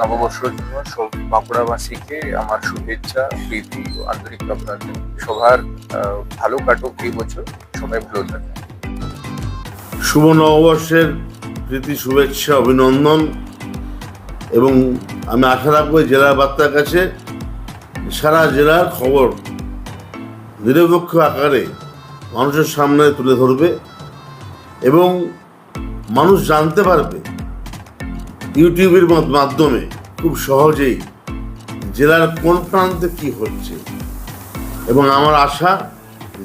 নববর্ষের জন্য সব বাঁকুড়াবাসীকে আমার শুভেচ্ছা, প্রীতি ও আন্তরিক অভিনন্দন। সবার ভালো কাটুক এই বছর। সবাই ভালো থাকে শুভ নববর্ষের প্রীতি, শুভেচ্ছা, অভিনন্দন এবং আমি আশা রাখব জেলার বার্তার কাছে সারা জেলার খবর নিরপেক্ষ আকারে মানুষের সামনে তুলে ধরবে এবং মানুষ জানতে পারবে ইউটিউবের মাধ্যমে খুব সহজেই জেলার কোন প্রান্তে কি হচ্ছে? এবং আমার আশা,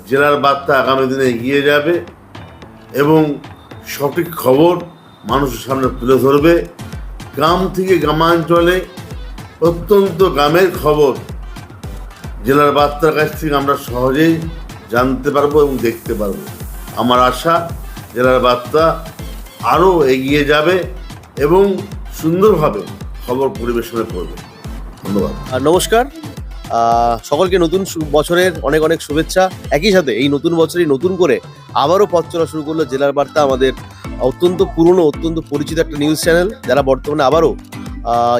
জেলার বার্তা আগামী দিনে এগিয়ে যাবে এবং সঠিক খবর মানুষের সামনে তুলে ধরবে। গ্রাম থেকে গ্রামাঞ্চলে অত্যন্ত গ্রামের খবর জেলার বার্তার কাছ থেকে আমরা সহজেই জানতে পারব এবং দেখতে পারব। আমার আশা, জেলার বার্তা আরও এগিয়ে যাবে এবং সুন্দরভাবে খবর পরিবেশনা করবে ধন্যবাদ। নমস্কার। সকলকে নতুন বছরের অনেক অনেক শুভেচ্ছা। একই সাথে এই নতুন বছরই নতুন করে আবারও পথ চলা শুরু করল জেলার বার্তা আমাদের অত্যন্ত পুরনো, অত্যন্ত পরিচিত একটা নিউজ চ্যানেল যারা বর্তমানে আবারও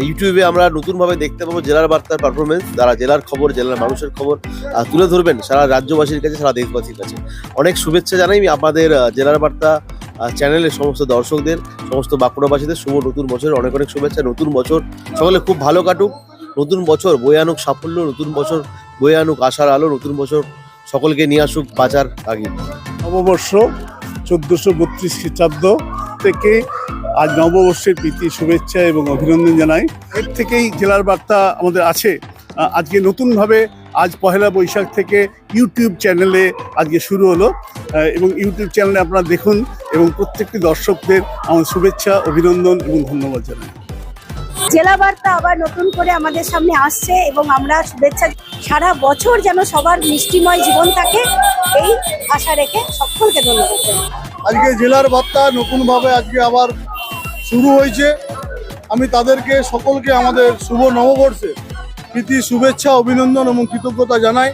ইউটিউবে আমরা নতুনভাবে দেখতে পাবো জেলার বার্তার পারফরমেন্স যারা জেলার খবর, জেলার মানুষের খবর তুলে ধরবেন সারা রাজ্যবাসীর কাছে, সারা দেশবাসীর কাছে। অনেক শুভেচ্ছা জানাই আমাদের জেলার বার্তা চ্যানেলের সমস্ত দর্শকদের, সমস্ত বাঁকুড়াবাসীদের শুভ নতুন বছরের অনেক অনেক শুভেচ্ছা। নতুন বছর সকলে খুব ভালো কাটুক। নতুন বছর বয়ে আনুক সাফল্য, নতুন বছর বয়ে আনুক আশার আলো, নতুন বছর সকলকে নিয়ে আসুক বাঁচার আগে। নববর্ষ চোদ্দশো বত্রিশ খ্রিস্টাব্দ থেকে আজ নববর্ষের প্রীতি, শুভেচ্ছা এবং অভিনন্দন জানাই। এর থেকেই জেলার বার্তা আমাদের আছে। আজকে নতুনভাবে আজ পহেলা বৈশাখ থেকে ইউটিউব চ্যানেলে আজকে শুরু হলো। এবং ইউটিউব চ্যানেলে আপনারা দেখুন এবং প্রত্যেকটি দর্শকদের আমার শুভেচ্ছা অভিনন্দন এবং ধন্যবাদ জানাই। জেলা বার্তা আবার নতুন করে আমাদের সামনে আসছে এবং আমরা শুভেচ্ছা সারা বছর যেন সবার মিষ্টিময় জীবন থাকে এই আশা রেখে সকলকে ধন্যবাদ আজকে জেলার বার্তা নতুনভাবে আজকে আবার শুরু হয়েছে। আমি তাদেরকে সকলকে আমাদের শুভ নববর্ষে প্রীতি শুভেচ্ছা অভিনন্দন এবং কৃতজ্ঞতা জানাই।